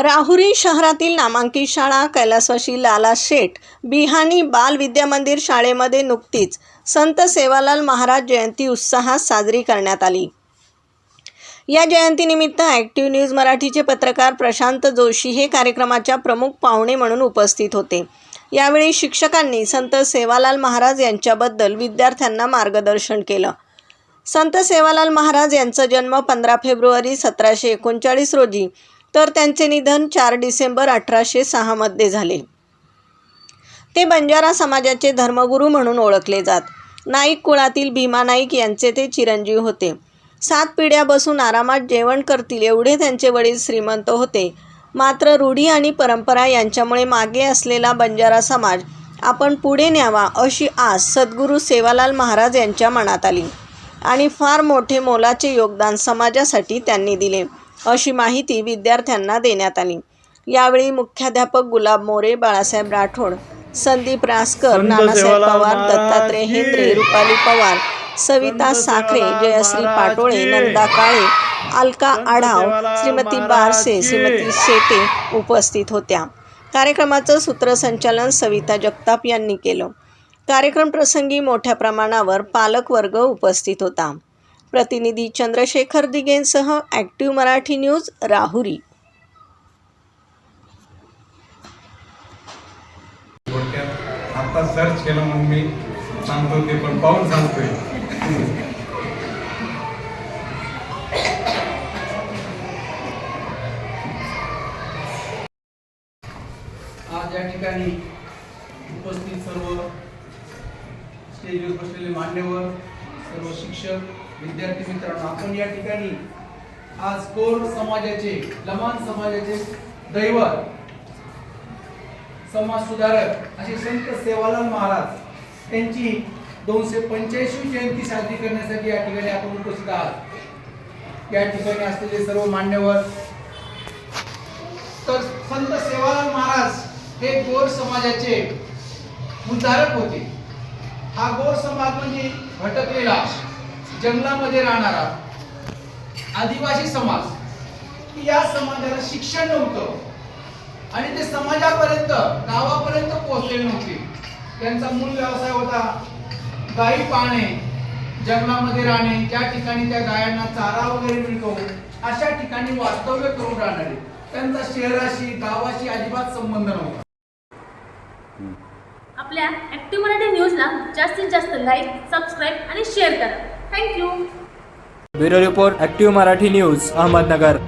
राहुरी शहरातील नामांकित शाळा कैलासवाशी लाला शेठ बिहानी बाल विद्या मंदिर शाळेमध्ये नुकतीच संत सेवालाल महाराज जयंती उत्साहात साजरी करण्यात आली. या जयंतीनिमित्त ॲक्टिव्ह न्यूज मराठीचे पत्रकार प्रशांत जोशी हे कार्यक्रमाच्या प्रमुख पाहुणे म्हणून उपस्थित होते. यावेळी शिक्षकांनी संत सेवालाल महाराज यांच्याबद्दल विद्यार्थ्यांना मार्गदर्शन केलं. संत सेवालाल महाराज यांचा जन्म पंधरा फेब्रुवारी सतराशे एकोणचाळीस रोजी तर त्यांचे निधन चार डिसेंबर अठराशे सहामध्ये झाले. ते बंजारा समाजाचे धर्मगुरू म्हणून ओळखले जात. नाईक कुळातील भीमा नाईक यांचे ते चिरंजीव होते. सात पिढ्या बसून आरामात जेवण करतील एवढे त्यांचे वडील श्रीमंत होते. मात्र रूढी आणि परंपरा यांच्यामुळे मागे असलेला बंजारा समाज आपण पुढे न्यावा अशी आस सद्गुरू सेवालाल महाराज यांच्या मनात आली आणि फार मोठे मोलाचे योगदान समाजासाठी त्यांनी दिले. अशी माहिती विद्यार्थ्यांना देण्यात आली. यावेळी मुख्याध्यापक गुलाब मोरे बाळासाहेब राठोड संदीप रासकर नानासाहेब पवार दत्तात्रय हेंद्रे रुपाली पवार सविता साखरे जयश्री पाटोळे नंदा काळे अलका आढाव श्रीमती बारसे श्रीमती शेटे उपस्थित होत्या. कार्यक्रमाचं सूत्रसंचालन सविता जगताप यांनी केलं. कार्यक्रम प्रसंगी मोठ्या प्रमाणावर पालक वर्ग उपस्थित होता. प्रतिनिधी चंद्रशेखर दिगेंसह ॲक्टिव्ह मराठी न्यूज़ राहुरी. आता सर्च केलं मग मी सांगतो ते पण पाहून सांगतोय. आज या ठिकाणी उपस्थित सर्व स्टेजवर बसलेले मान्यवर सर्व शिक्षक विद्यार्थी मित्रांनो आपण या ठिकाणी आज कोर समाजाचे लमान समाजाचे दैवत समाज सुधारक असे संत सेवालाल महाराज यांची दोनशे पंच्याऐंशी जयंती साजरी करण्यासाठी या ठिकाणी आपण उपस्थित आहात. या ठिकाणी असलेले सर्व मान्यवर तर संत सेवालाल महाराज हे गोर समाजाचे उद्धारक होते. हा गोर समाज म्हणजे भटकलेला. जंगलामध्ये राहणारा आदिवासी समाज या समाजाला शिक्षण नव्हतं आणि ते समाजापर्यंत गावापर्यंत पोहोचलेले नव्हते. त्यांचा मूळ व्यवसाय होता गायी पाळणे जंगलामध्ये राहणे ज्या ठिकाणी त्या गायांना चारा वगैरे मिळतो अशा ठिकाणी वास्तव्य करून राहणारे. त्यांचा शहराशी गावाशी अजिबात संबंध नव्हता. आपल्या ॲक्टिव्ह मराठी न्यूजला जास्तीत जास्त लाईक सबस्क्राईब आणि शेअर करा. Thank you bureau report active Marathi news Ahmednagar.